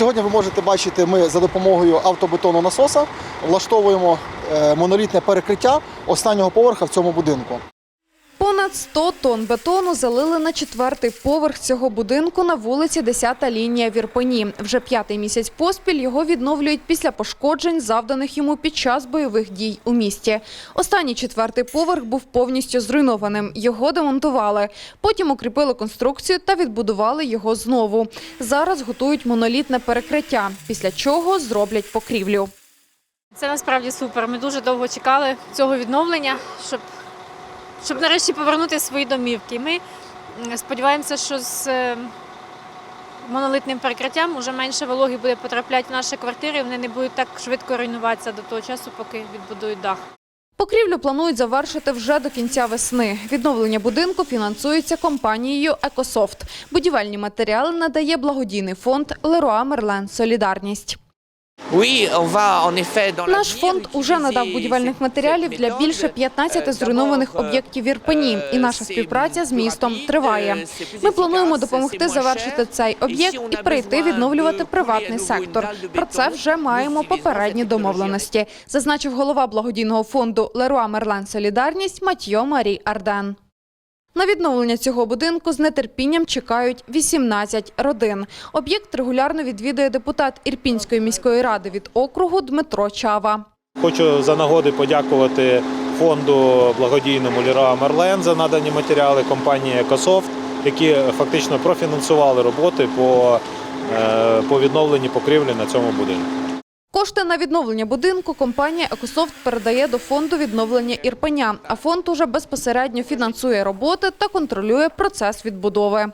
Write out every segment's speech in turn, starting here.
Сьогодні ви можете бачити, ми за допомогою автобетону насоса влаштовуємо е, монолітне перекриття останнього поверха в цьому будинку. Понад 100 тонн бетону залили на четвертий поверх цього будинку на вулиці 10-та лінія в Ірпені. Вже п'ятий місяць поспіль його відновлюють після пошкоджень, завданих йому під час бойових дій у місті. Останній четвертий поверх був повністю зруйнованим. Його демонтували. Потім укріпили конструкцію та відбудували його знову. Зараз готують монолітне перекриття, після чого зроблять покрівлю. Це насправді супер. Ми дуже довго чекали цього відновлення, щоб, щоб нарешті повернути свої домівки. Ми сподіваємося, що з е, монолитним перекриттям вже менше вологи буде потрапляти в наші квартири, вони не будуть так швидко руйнуватися до того часу, поки відбудують дах. Покрівлю планують завершити вже до кінця весни. Відновлення будинку фінансується компанією «Екософт». Будівельні матеріали надає благодійний фонд «Леруа Мерлен Солідарність». Наш фонд уже надав будівельних матеріалів для більше 15 зруйнованих об'єктів в Ірпені, і наша співпраця з містом триває. Ми плануємо допомогти завершити цей об'єкт і перейти відновлювати приватний сектор. Про це вже маємо попередні домовленості, зазначив голова благодійного фонду Леруа Мерлен Солідарність Матьйо Марій Арден. На відновлення цього будинку з нетерпінням чекають 18 родин. Об'єкт регулярно відвідує депутат Ірпінської міської ради від округу Дмитро Чава. Хочу за нагоди подякувати фонду благодійному Ліра Мерлен за надані матеріали компанії Екософт, які фактично профінансували роботи по, е, відновленні покрівлі на цьому будинку. Кошти на відновлення будинку компанія «Екософт» передає до фонду відновлення Ірпеня, а фонд уже безпосередньо фінансує роботи та контролює процес відбудови.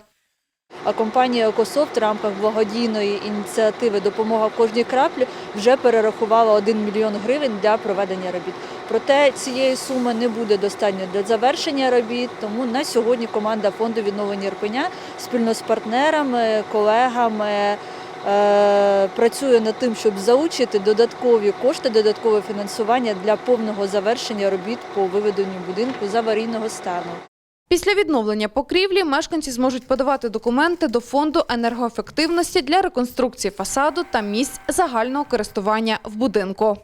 А компанія «Екософт» в рамках благодійної ініціативи Допомога кожній краплі вже перерахувала 1 мільйон гривень для проведення робіт. Проте цієї суми не буде достатньо для завершення робіт. Тому на сьогодні команда фонду відновлення Ірпеня спільно з партнерами, колегами. Е, Працює над тим, щоб залучити додаткові кошти, додаткове фінансування для повного завершення робіт по виведенню будинку з аварійного стану. Після відновлення покрівлі мешканці зможуть подавати документи до фонду енергоефективності для реконструкції фасаду та місць загального користування в будинку.